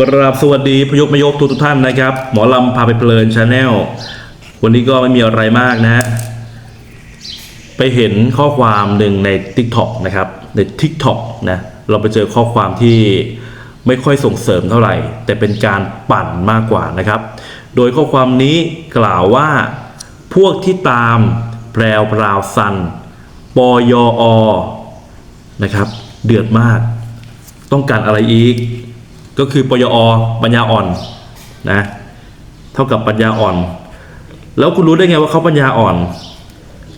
กราบสวัสดีพยกมยกทุกทุกท่านนะครับ หมอลำพาไปเพลินชาแนลวันนี้ก็ไม่มีอะไรมากนะฮะไปเห็นข้อความหนึ่งใน TikTok นะครับใน TikTok นะเราไปเจอข้อความที่ไม่ค่อยส่งเสริมเท่าไหร่ แต่เป็นการปั่นมากกว่านะครับ โดยข้อความนี้กล่าวว่าพวกที่ตามแพรวพราวซันปยอนะครับ เดือดมาก ต้องการอะไรอีก ก็คือปยอปัญญาอ่อนนะเท่ากับปัญญาอ่อน แล้วคุณรู้ได้ไงว่าเขาปัญญาอ่อน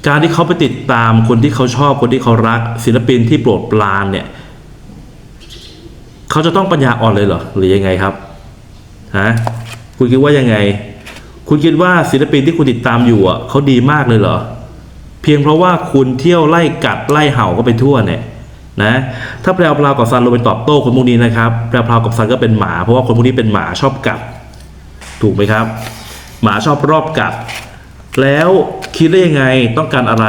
การที่เขาไปติดตามคนที่เขาชอบคนที่เขารัก ศิลปินที่โปรดปรานเนี่ยเขาจะต้องปัญญาอ่อนเลยเหรอหรือยังไงครับฮะคุณคิดว่ายังไง คุณคิดว่าศิลปินที่คุณติดตามอยู่อะเขาดีมากเลยเหรอเพียงเพราะว่าคุณเที่ยวไล่กัดไล่เห่าก็ไปทั่วเนี่ย นะถ้าแพรวพราวกับซันลงไปตอบโต้คนพวกนี้นะครับแพรวพราวกับซันก็เป็นหมา เพราะว่าคนพวกนี้เป็นหมาชอบกัด ถูกไหมครับ หมาชอบรอบกัด แล้วคิดได้ยังไงต้องการอะไร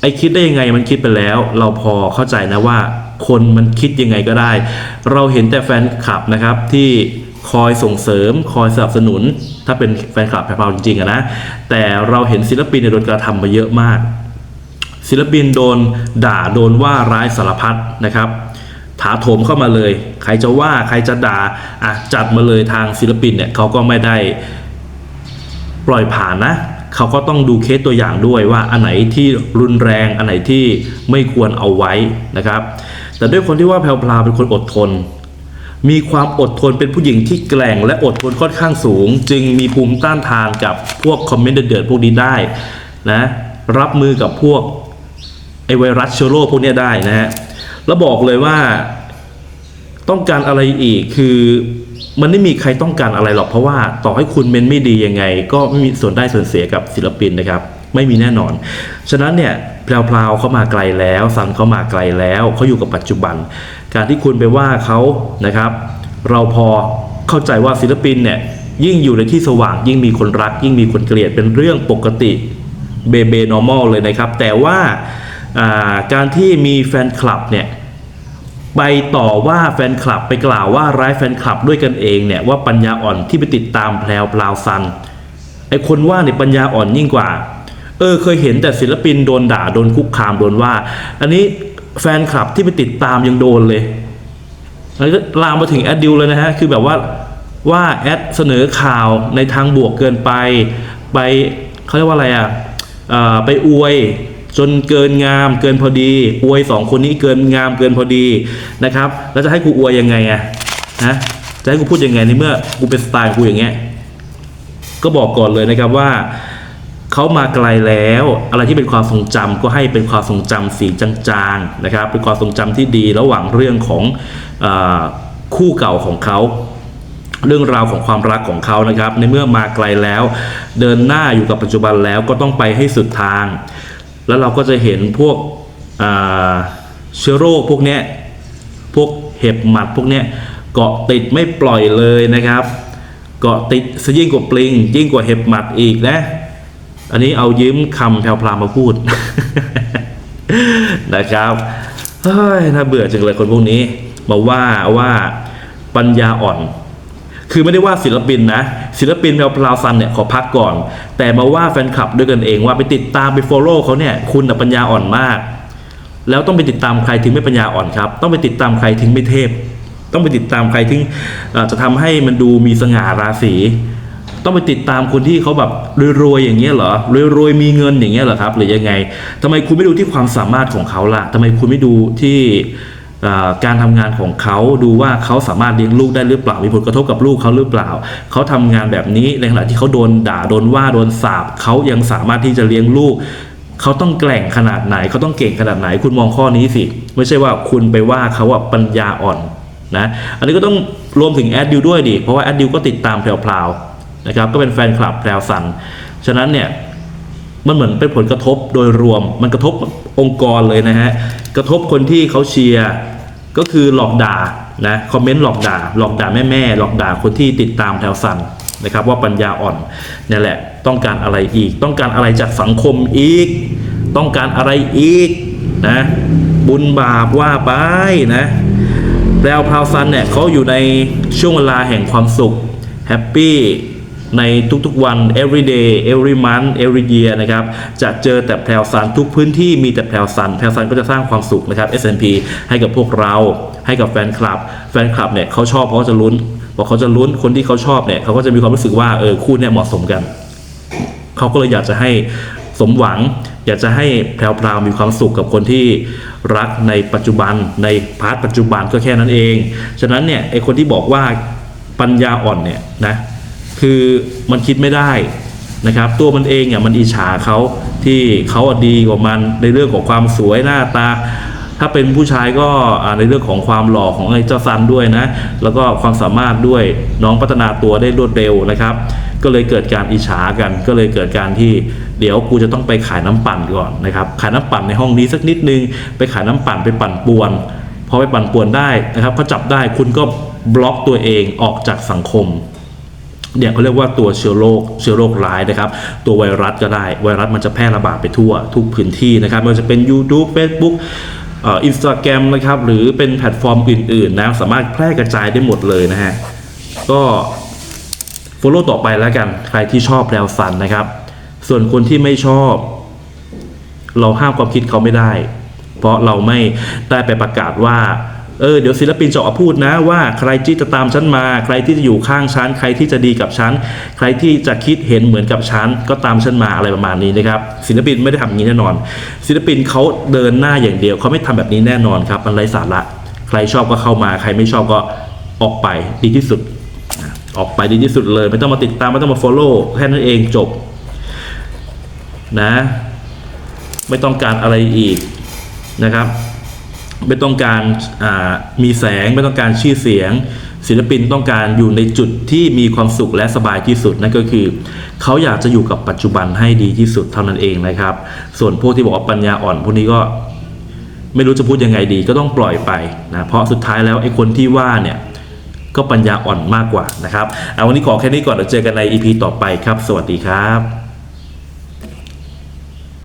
ไอ้คิดได้ยังไงมันคิดไปแล้ว เราพอเข้าใจนะว่า คนมันคิดยังไงก็ได้ เราเห็นแต่แฟนคลับนะครับที่คอยส่งเสริมคอยสนับสนุน ถ้าเป็นแฟนคลับแพรวจริงๆอะนะแต่เราเห็นศิลปินในโดนกระทำมาเยอะมาก ศิลปินโดนด่าโดนว่าร้ายสารพัดนะครับ ถาโถมเข้ามาเลย ใครจะว่าใครจะด่าอะจัดมาเลยทางศิลปินเนี่ยเขาก็ไม่ได้ปล่อยผ่านนะเขาก็ต้องดูเคสตัวอย่างด้วยว่าอันไหนที่รุนแรงอันไหนที่ไม่ควรเอาไว้นะครับ แต่ด้วยคนที่ว่าแพลวพลาเป็นคนอดทน มีความอดทนเป็นผู้หญิงที่แกร่งและอดทนค่อนข้างสูง จึงมีภูมิต้านทานกับพวกคอมเมนต์เดือดๆพวกนี้ได้นะรับมือกับพวก อไวรัสเชื้อโรคพวกนี้ได้นะฮะแล้วบอกเลยว่าต้องการอะไรอีกคือมันไม่มีใครต้องการอะไรหรอกเพราะว่าต่อให้คุณเมนไม่ดียังไง ก็ไม่มีส่วนได้ส่วนเสียกับศิลปินนะครับ ไม่มีแน่นอน ฉะนั้นเนี่ยแพรวๆเขามาไกลแล้วซันเขามาไกลแล้วเขาอยู่กับปัจจุบัน การที่คุณไปว่าเขานะครับ เราพอเข้าใจว่าศิลปินเนี่ยยิ่งอยู่ในที่สว่าง ยิ่งมีคนรัก ยิ่งมีคนเกลียดเป็นเรื่องปกติเบเบ normal เลยนะครับ แต่ว่า การที่มีแฟนคลับเนี่ยไปต่อว่าแฟนคลับไปกล่าวว่าร้ายแฟนคลับด้วยกันเองเนี่ยว่าปัญญาอ่อนที่ไปติดตามแพรวพลาวซันไอคนว่าเนี่ยปัญญาอ่อนยิ่งกว่า เออเคยเห็นแต่ศิลปินโดนด่าโดนคุกคามโดนว่า อันนี้แฟนคลับที่ไปติดตามยังโดนเลยแล้วลามมาถึงแอดดิวเลยนะฮะคือแบบว่าว่าแอดเสนอข่าวในทางบวกเกินไป ไปเขาเรียกว่าอะไรอะเอ่อไปอวย จนเกินงามเกินพอดี อวยสองคนนี้เกินงามเกินพอดีนะครับ แล้วจะให้กูอวยยังไงอะนะจะให้กูพูดยังไงในเมื่อกูเป็นสไตล์กูอย่างเงี้ยก็บอกก่อนเลยนะครับว่าเขามาไกลแล้ว อะไรที่เป็นความทรงจำก็ให้เป็นความทรงจำสีจางๆนะครับ เป็นความทรงจำที่ดีระหว่างเรื่องของอคู่เก่าของเขาเรื่องราวของความรักของเขานะครับ ในเมื่อมาไกลแล้ว เดินหน้าอยู่กับปัจจุบันแล้วก็ต้องไปให้สุดทาง แล้วเราก็จะเห็นพวกเชื้อโรคพวกเนี้ยพวกเห็บหมัดพวกเนี้ยเกาะติดไม่ปล่อยเลยนะครับ เกาะติดซะยิ่งกว่าปลิง ยิ่งกว่าเห็บหมัดอีกนะ อันนี้เอายืมคำแพรวพลามาพูดนะครับเฮ้ยน่าเบื่อจังเลยคนพวกนี้ มาว่าว่าปัญญาอ่อน คือไม่ได้ว่าศิลปินนะ ศิลปินแพรวพลาวซันเนี่ยขอพักก่อน แต่มาว่าแฟนคลับด้วยกันเองว่าไปติดตามไป follow เขาเนี่ยคุณน่ปัญญาอ่อนมาก แล้วต้องไปติดตามใครถึงไม่ปัญญาอ่อนครับ ต้องไปติดตามใครถึงไม่เทพ ต้องไปติดตามใครถึงจะทำให้มันดูมีสง่าราศีต้องไปติดตามคนที่เขาแบบรวยๆอย่างเงี้ยเหรอรวยๆมีเงินอย่างเงี้ยเหรอครับ หรือยังไงทำไมคุณไม่ดูที่ความสามารถของเขาล่ะทำไมคุณไม่ดูที่ การทำงานของเขาดูว่าเขาสามารถเลี้ยงลูกได้หรือเปล่ามีผลกระทบกับลูกเขาหรือเปล่า เขาทำงานแบบนี้ในขณะที่เขาโดนด่าโดนว่าโดนสาบเขายังสามารถที่จะเลี้ยงลูกเขาต้องแกร่งขนาดไหนเขาต้องเก่งขนาดไหน คุณมองข้อนี้สิไม่ใช่ว่าคุณไปว่าเขาว่าปัญญาอ่อนนะอันนี้ก็ต้องรวมถึงแอดดิวด้วยดิเพราะว่าแอดดิวก็ติดตามแพรวๆนะครับก็เป็นแฟนคลับแพรวสันฉะนั้นเนี่ย มันเหมือนเป็นผลกระทบโดยรวม มันกระทบองค์กรเลยนะฮะ กระทบคนที่เขาเชียร์ก็คือหลอกด่านะคอมเมนต์หลอกด่า หลอกด่าแม่แม่ๆหลอกด่าคนที่ติดตามแถวสันนะครับว่าปัญญาอ่อนนี่แหละ ต้องการอะไรอีก ต้องการอะไรจากสังคมอีก ต้องการอะไรอีกนะบุญบาปว่าไปนะแพรวพาวซันเนี่ยเขาอยู่ในช่วงเวลาแห่งความสุขแฮปปี้ ในทุกๆวัน every day every month every year นะครับ จะเจอแต่แพรวซันทุกพื้นที่มีแต่แพรวซันแพรวซันก็จะสร้างความสุขนะครับ S&P ให้กับพวกเรา ให้กับแฟนคลับ แฟนคลับเนี่ยเขาชอบเพราะเขาจะลุ้นพอเขาจะลุ้นคนที่เขาชอบเนี่ยเขาก็จะมีความรู้สึกว่าเออคู่เนี่ยเหมาะสมกัน เขาก็เลยอยากจะให้สมหวัง อยากจะให้แพรวๆมีความสุขกับคนที่รักในปัจจุบันในพาร์ทปัจจุบันก็แค่นั้นเอง ฉะนั้นเนี่ยไอคนที่บอกว่าปัญญาอ่อนเนี่ยนะ คือมันคิดไม่ได้นะครับ ตัวมันเองอะมันอิจฉาเขาที่เขาดีกว่ามันในเรื่องของความสวยหน้าตา ถ้าเป็นผู้ชายก็ในเรื่องของความหล่อของไอ้เจ้าซันด้วยนะ แล้วก็ความสามารถด้วยน้องพัฒนาตัวได้รวดเร็วนะครับ ก็เลยเกิดการอิจฉากัน ก็เลยเกิดการที่เดี๋ยวกูจะต้องไปขายน้ำปั่นก่อนนะครับ ขายน้ำปั่นในห้องนี้สักนิดนึง ไปขายน้ำปั่นไปปั่นป่วนพอไปปั่นป่วนได้นะครับเขาจับได้คุณก็บล็อกตัวเองออกจากสังคม เนี่ยเขาเรียกว่าตัวเชื้อโรคเชื้อโรคร้ายนะครับ ตัวไวรัสก็ได้ ไวรัสมันจะแพร่ระบาดไปทั่วทุกพื้นที่นะครับไม่ว่าจะเป็น YouTube Facebook อินสตาแกรมนะครับ หรือเป็นแพลตฟอร์มอื่น ๆ นะ สามารถแพร่กระจายได้หมดเลยนะฮะ ก็ follow ต่อไปแล้วกัน ใครที่ชอบแพรวซันนะครับ ส่วนคนที่ไม่ชอบ เราห้ามความคิดเขาไม่ได้ เพราะเราไม่ได้ไปประกาศว่า เออเดี๋ยวศิลปินจะออกมาพูดนะว่าใครที่จะตามฉันมา ใครที่จะอยู่ข้างฉันใครที่จะดีกับฉันใครที่จะคิดเห็นเหมือนกับฉันก็ตามฉันมาอะไรประมาณนี้นะครับศิลปินไม่ได้ทำอย่างนี้แน่นอน ศิลปินเขาเดินหน้าอย่างเดียวเขาไม่ทำแบบนี้แน่นอนครับมันไร้สาระใครชอบก็เข้ามา ใครไม่ชอบก็ออกไปดีที่สุด ออกไปดีที่สุดเลย ไม่ต้องมาติดตามไม่ต้องมา follow แค่นั้นเองจบนะ ไม่ต้องการอะไรอีกนะครับ ไม่ต้องการมีแสงไม่ต้องการชื่อเสียง ศิลปินต้องการอยู่ในจุดที่มีความสุขและสบายที่สุดนั่นก็คือ เขาอยากจะอยู่กับปัจจุบันให้ดีที่สุดเท่านั้นเองนะครับ ส่วนพวกที่บอกว่าปัญญาอ่อนพวกนี้ก็ไม่รู้จะพูดยังไงดีก็ต้องปล่อยไปนะเพราะสุดท้ายแล้วไอ้คนที่ว่าเนี่ยก็ปัญญาอ่อนมากกว่านะครับเอาวันนี้ขอแค่นี้ก่อนเดี๋ยวเจอกันใน EP ต่อไปครับ สวัสดีครับ